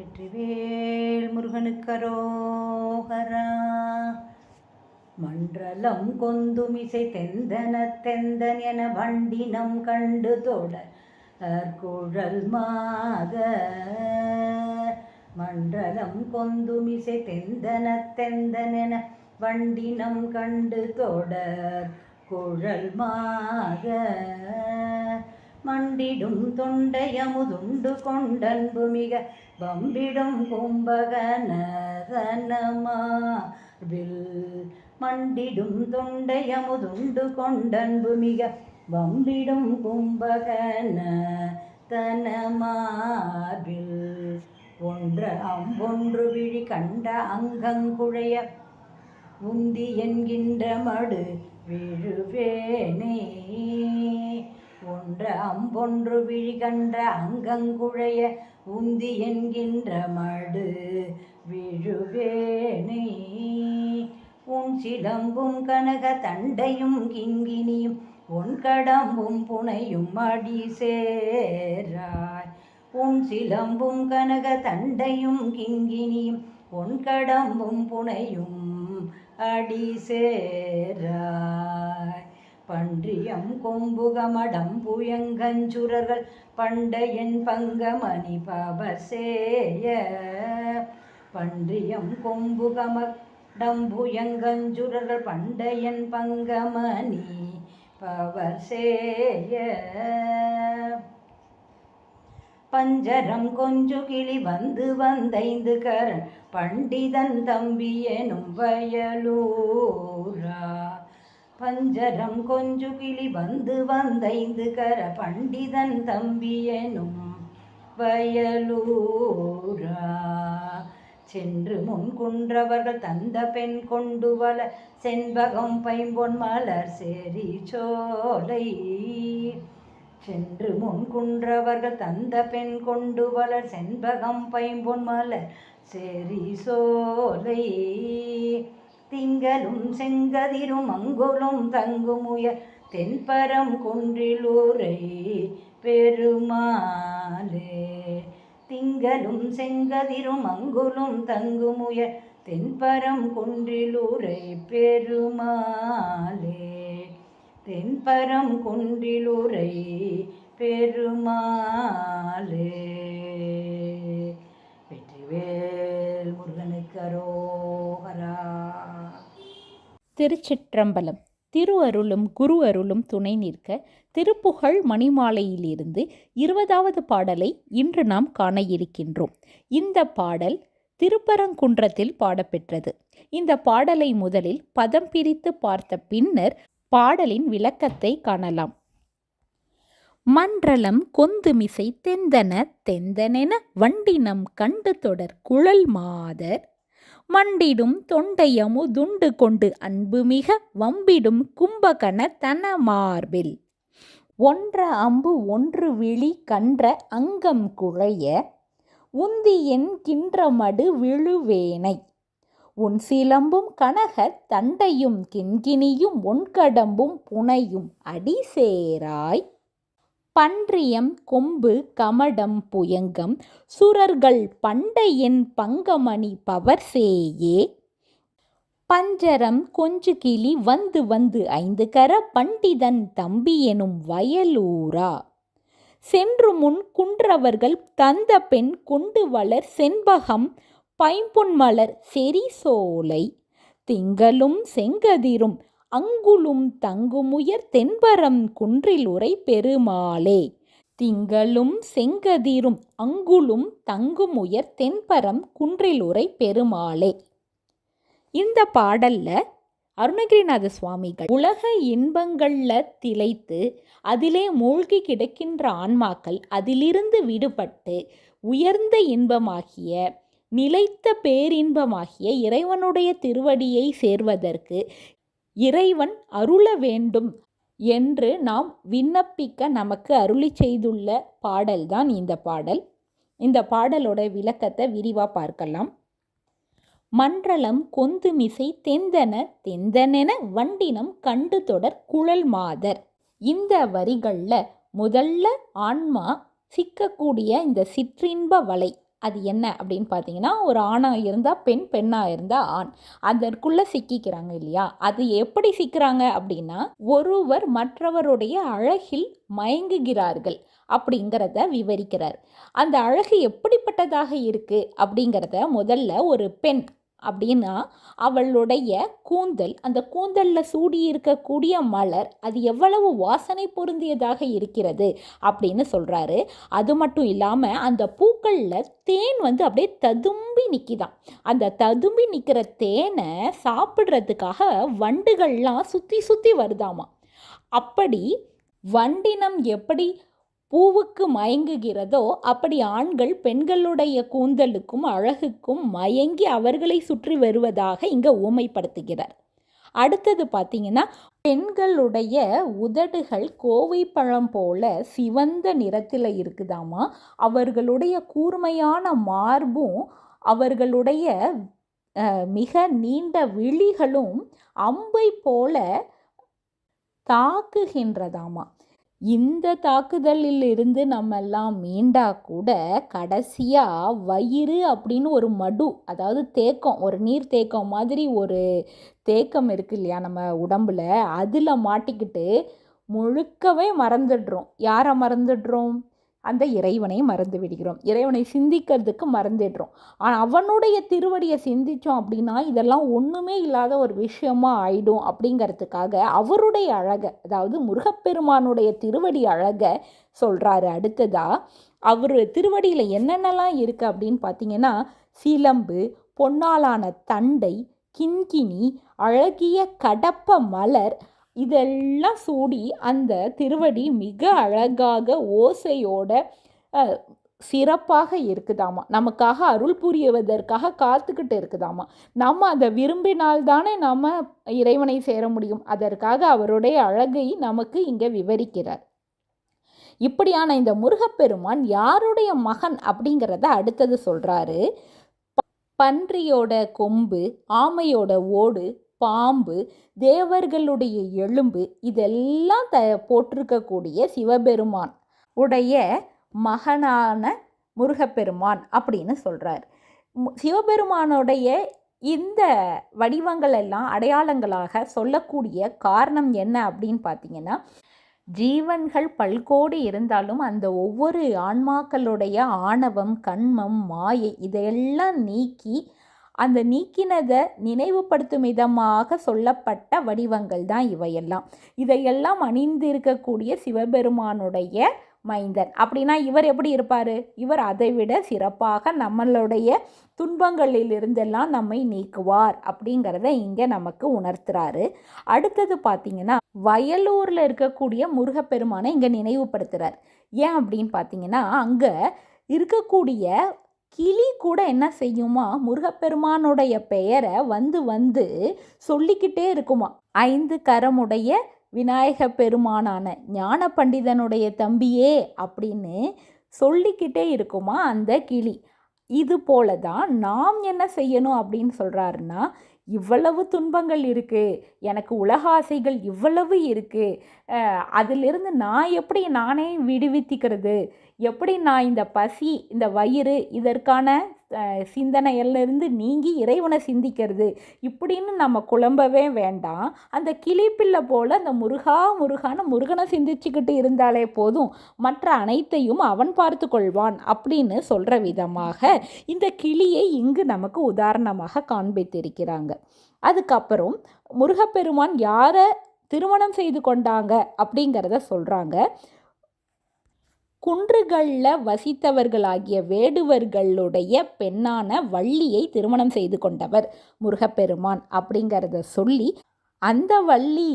வெற்றிவேல் முருகனுக்கரோகரா மன்றலம் கொந்துமிசை தெந்தன தெந்தன் என வண்டினம் கண்டு தொடர் குழல் மாக மண்டலம் கொந்துமிசை தெந்தன தெந்தன் என வண்டினம் கண்டு தொடர் குழல் மாக மண்டிடும் தொண்டையமுதுண்டு கொண்டன்பு மிக வம்பிடும் கும்பகனதனமாவில் மண்டிடும் தொண்டையமுதுண்டு கொண்டன்பு மிக வம்பிடும் கும்பகன தனமாவில் ஒன்று அம்பொன்று விழி கண்ட அங்கங்குழைய உந்தி என்கின்ற மடு விழுவேனே. ஒன்று அம்பொன்று விழி கண்ட அங்கங்குழைய உந்தி என்கின்ற மடு விழுவேனே. உன் சிலம்பும் கனக தண்டையும் கிங்கினியும் உன் கடம்பும் புனையும் அடி சேராய். உன் சிலம்பும் கனக தண்டையும் கிங்கினியும் உன் கடம்பும் புனையும் அடி சேராய். பன்றியம் கொம்புகமடம் புயங்கஞ்சுரர்கள் பண்டையன் பங்கமணி பவசேய பன்றியம் கொம்புகமடம் புயங்கஞ்சுரர்கள் பண்டையன் பங்கமணி பவசேய பஞ்சரம் கொஞ்சு கிளி வந்து வந்தைந்து கரண் பண்டிதன் தம்பி எனும் வயலூரா. பஞ்சரம் கொஞ்சு கிளி வந்து வந்தைந்து கர பண்டிதன் தம்பியனும் வயலூரா. சென்று முன் குன்றவர்கள் தந்த பெண் கொண்டு வள செண்பகம் பைம்பொன் மலர் சேரி சோலை. சென்று முன் குன்றவர்கள் தந்த பெண் கொண்டு வளர் செண்பகம் பைம்பொன் மலர் சேரி சோலை. திங்களும் செங்கதிரும் அங்குலும் தங்குமுய தென்பரம் குன்றிலூரை பெருமாளே. திங்களும் செங்கதிரும் அங்குலும் தங்குமுய தென்பரம் குன்றிலூரை பெருமாளே. தென்பரம் குன்றிலுரை பெருமாளே. திருச்சிற்றம்பலம். திரு அருளும் குரு அருளும் துணை நிற்க திருப்புகழ் மணிமாலையிலிருந்து இருபதாவது பாடலை இன்று நாம் காண இருக்கின்றோம். இந்த பாடல் திருப்பரங்குன்றத்தில் பாடப்பெற்றது. இந்த பாடலை முதலில் பதம் பிரித்து பார்த்த பின்னர் பாடலின் விளக்கத்தை காணலாம். மன்றலம் கொந்துமிசை தெந்தன தெந்தனென வண்டினம் கண்டு தொடர் குழல் மாதர் மண்டிடும் தொண்டையமு துண்டு கொண்டு அன்புமிக வம்பிடும் கும்பகன தன மார்பில் ஒன்ற அம்பு ஒன்று விழி கன்ற அங்கம் குழைய உந்தி என்கின்ற மடு விழுவேனை. உன் சிலம்பும் கனக தண்டையும் கிண்கிணியும் ஒன்கடம்பும் புனையும் அடி சேராய் பன்றியம் கொம்பு கமடம் புயங்கம் சுரர்கள் பண்டையன் பங்கமணி பவர்சேயே. பஞ்சரம் கொஞ்சு கிளி வந்து வந்து ஐந்து கர பண்டிதன் தம்பி எனும் வயலூரா. சென்று முன் குன்றவர்கள் தந்த பெண் கொண்டு வளர் செண்பகம் பைம்பொன்மலர் செரி சோலை. திங்களும் செங்கதிரும் அங்குளும் தங்குமுயர் தென்பரம் குன்றில் உரை பெருமாளே திங்களும் செங்கதிரும் அங்குளும் தங்குமுயர் தென்பரம் குன்றில் உரை பெருமாளே இந்த பாடல்ல அருணகிரிநாத சுவாமிகள் உலக இன்பங்கள்ல திளைத்து அதிலே மூழ்கி கிடக்கின்ற ஆன்மாக்கள் அதிலிருந்து விடுபட்டு உயர்ந்த இன்பமாகிய நிலைத்த பேரின்பமாகிய இறைவனுடைய திருவடியை சேர்வதற்கு இறைவன் அருள வேண்டும் என்று நாம் விண்ணப்பிக்க நமக்கு அருளி செய்துள்ள பாடல்தான் இந்த பாடல். இந்த பாடலோட விளக்கத்தை விரிவாக பார்க்கலாம். மன்றலம் கொந்துமிசை தெந்தன தெந்தனென வண்டினம் கண்டு தொடர் குழல் மாதர். இந்த வரிகளில் முதல்ல ஆன்மா சிக்கக்கூடிய இந்த சிற்றின்ப வலை அது என்ன அப்படின்னு பார்த்தீங்கன்னா ஒரு ஆணாக இருந்தால் பெண் பெண்ணாக இருந்தால் ஆண். அதற்குள்ளே சிக்கிக்கிறாங்க இல்லையா? அது எப்படி சிக்கிறாங்க அப்படின்னா ஒருவர் மற்றவருடைய அழகில் மயங்குகிறார்கள் அப்படிங்கிறத விவரிக்கிறார். அந்த அழகு எப்படிப்பட்டதாக இருக்குது அப்படிங்கிறத முதல்ல ஒரு பெண் அப்படின்னா அவளுடைய கூந்தல் அந்த கூந்தலில் சூடி இருக்கக்கூடிய மலர் அது எவ்வளவு வாசனை பொருந்தியதாக இருக்கிறது அப்படின்னு சொல்கிறாரு அது மட்டும் இல்லாமல் அந்த பூக்களில் தேன் வந்து அப்படியே ததும்பி நிற்கிதான் அந்த ததும்பி நிற்கிற தேனை சாப்பிட்றதுக்காக வண்டுகள்லாம் சுற்றி சுற்றி வருதாமா. அப்படி வண்டினம் எப்படி பூவுக்கு மயங்குகிறதோ அப்படி ஆண்கள் பெண்களுடைய கூந்தலுக்கும் அழகுக்கும் மயங்கி அவர்களை சுற்றி வருவதாக இங்கே ஊமைப்படுத்துகிறார். அடுத்தது பார்த்தீங்கன்னா பெண்களுடைய உதடுகள் கோவை பழம் போல சிவந்த நிறத்தில் இருக்குதாமா? அவர்களுடைய கூர்மையான மார்பும் அவர்களுடைய மிக நீண்ட விழிகளும் அம்பை போல தாக்குகின்றதாமா? இந்த தாக்குதலில் இருந்து நம்ம எல்லாம் மீண்டா கூட கடைசியாக வயிறு அப்படின்னு ஒரு மடு அதாவது தேக்கம் ஒரு நீர் தேக்கம் மாதிரி ஒரு தேக்கம் இருக்கு இல்லையா நம்ம உடம்புல அதில் மாட்டிக்கிட்டு முழுக்கவே மறந்துடுறோம். யாரை மறந்துடுறோம்? அந்த இறைவனை மறந்து விடுகிறோம். இறைவனை சிந்திக்கிறதுக்கு மறந்துடுறோம். ஆனால் அவனுடைய திருவடியை சிந்திச்சோம் அப்படின்னா இதெல்லாம் ஒன்றுமே இல்லாத ஒரு விஷயமா ஆயிடும் அப்படிங்கிறதுக்காக அவருடைய அழகை அதாவது முருகப்பெருமானுடைய திருவடி அழகை சொல்கிறாரு அடுத்ததா அவர் திருவடியில் என்னென்னலாம் இருக்குது அப்படின்னு பார்த்தீங்கன்னா சிலம்பு பொன்னாலான தண்டை கிண்கிணி அழகிய கடப்ப மலர் இதெல்லாம் சூடி அந்த திருவடி மிக அழகாக ஓசையோட சிறப்பாக இருக்குதாமா. நமக்காக அருள் புரிவதற்காக காத்துக்கிட்டு இருக்குதாமா. நம்ம அதை விரும்பினால் தானே நம்ம இறைவனை சேர முடியும். அதற்காக அவருடைய அழகை நமக்கு இங்கே விவரிக்கிறார். இப்படியான இந்த முருகப்பெருமான் யாருடைய மகன் அப்படிங்கிறத அடுத்தது சொல்கிறாரு பன்றியோட கொம்பு ஆமையோட ஓடு பாம்பு தேவர்களுடைய எலும்பு இதெல்லாம் த போட்டிருக்கக்கூடிய சிவபெருமான் உடைய மகனான முருகப்பெருமான் அப்படின்னு சொல்கிறார் சிவபெருமானுடைய இந்த வடிவங்கள் எல்லாம் அடையாளங்களாக சொல்லக்கூடிய காரணம் என்ன அப்படின்னு பார்த்தீங்கன்னா ஜீவன்கள் பல்கோடி இருந்தாலும் அந்த ஒவ்வொரு ஆன்மாக்களுடைய ஆணவம் கண்மம் மாயை இதையெல்லாம் நீக்கி அந்த நீக்கினதை நினைவுபடுத்தும் விதமாக சொல்லப்பட்ட வடிவங்கள் தான் இவையெல்லாம். இதையெல்லாம் அணிந்திருக்கக்கூடிய சிவபெருமானுடைய மைந்தன். அப்படின்னா இவர் எப்படி இருப்பார்? இவர் அதை விட சிறப்பாக நம்மளுடைய துன்பங்களில் இருந்தெல்லாம் நம்மை நீக்குவார் அப்படிங்கிறத இங்கே நமக்கு உணர்த்துறாரு. அடுத்தது பார்த்தீங்கன்னா வயலூரில் இருக்கக்கூடிய முருகப்பெருமானை இங்கே நினைவுபடுத்துகிறார் ஏன் அப்படின்னு பார்த்தீங்கன்னா அங்கே இருக்கக்கூடிய கிளி கூட என்ன செய்யுமா? முருகப்பெருமானுடைய பெயரை வந்து வந்து சொல்லிக்கிட்டே இருக்குமா? ஐந்து கரமுடைய விநாயக பெருமானான ஞான பண்டிதனுடைய தம்பியே அப்படின்னு சொல்லிக்கிட்டே இருக்குமா அந்த கிளி. இது போல தான் நாம் என்ன செய்யணும் அப்படின்னு சொல்கிறாருன்னா இவ்வளவு துன்பங்கள் இருக்குது எனக்கு உலக ஆசைகள் இவ்வளவு இருக்குது அதிலிருந்து நான் எப்படி நானே விடுவித்திக்கிறது? எப்படி நான் இந்த பசி இந்த வயிறு இதற்கான சிந்தனையிலிருந்து நீங்கி இறைவனை சிந்திக்கிறது. இப்படின்னு நம்ம குழம்பவே வேண்டாம். அந்த கிளிப்பிள்ளை போல் அந்த முருகா முருகான முருகனை சிந்திச்சுக்கிட்டு இருந்தாலே போதும். மற்ற அனைத்தையும் அவன் பார்த்து கொள்வான் அப்படின்னு சொல்கிற விதமாக இந்த கிளியை இங்கு நமக்கு உதாரணமாக காண்பித்திருக்கிறாங்க. அதுக்கப்புறம் முருகப்பெருமான் யாரை திருமணம் செய்து கொண்டாங்க அப்படிங்கிறத சொல்கிறாங்க குன்றுகளில் வசித்தவர்களாகிய வேடுவர்களுடைய பெண்ணான வள்ளியை திருமணம் செய்து கொண்டவர் முருகப்பெருமான் அப்படிங்கிறத சொல்லி அந்த வள்ளி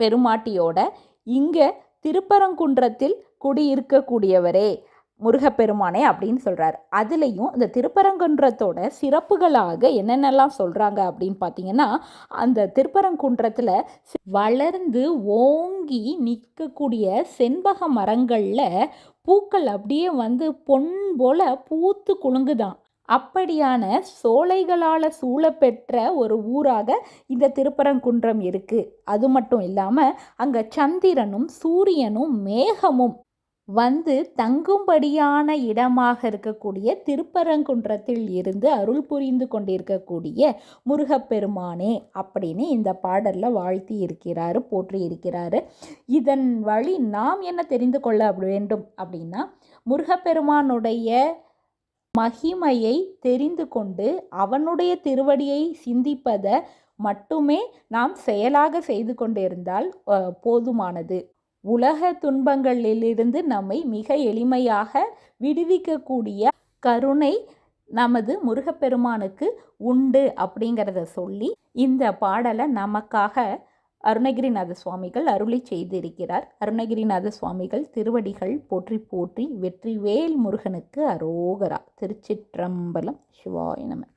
பெருமாட்டியோட இங்கே திருப்பரங்குன்றத்தில் குடியிருக்கக்கூடியவரே முருகப்பெருமானே அப்படின்னு சொல்கிறார் அதுலேயும் இந்த திருப்பரங்குன்றத்தோட சிறப்புகளாக என்னென்னலாம் சொல்கிறாங்க அப்படின்னு பார்த்தீங்கன்னா அந்த திருப்பரங்குன்றத்தில் வளர்ந்து ஓங்கி நிற்கக்கூடிய செண்பக மரங்களில் பூக்கள் அப்படியே வந்து பொன் போல பூத்து குலுங்குதான். அப்படியான சோலைகளால் சூழப்பெற்ற ஒரு ஊராக இந்த திருப்பரங்குன்றம் இருக்குது அது மட்டும் இல்லாமல் அங்கே சந்திரனும் சூரியனும் மேகமும் வந்து தங்கும்படியான இடமாக இருக்கக்கூடிய திருப்பரங்குன்றத்தில் இருந்து அருள் புரிந்து கொண்டிருக்கக்கூடிய முருகப்பெருமானே அப்படின்னு இந்த பாடலில் வாழ்த்தி இருக்கிறாரு போற்றி இருக்கிறாரு. இதன் வழி நாம் என்ன தெரிந்து கொள்ள வேண்டும் அப்படின்னா முருகப்பெருமானுடைய மகிமையை தெரிந்து கொண்டு அவனுடைய திருவடியை சிந்திப்பதை மட்டுமே நாம் செயலாக செய்து கொண்டிருந்தால் போதுமானது. உலக துன்பங்களிலிருந்து நம்மை மிக எளிமையாக விடுவிக்கக்கூடிய கருணை நமது முருகப்பெருமானுக்கு உண்டு அப்படிங்கிறத சொல்லி இந்த பாடலை நமக்காக அருணகிரிநாத சுவாமிகள் அருளி செய்திருக்கிறார். அருணகிரிநாத சுவாமிகள் திருவடிகள் போற்றி போற்றி வெற்றிவேல் முருகனுக்கு அரோகரா. திருச்சிற்றம்பலம். சிவாய நம.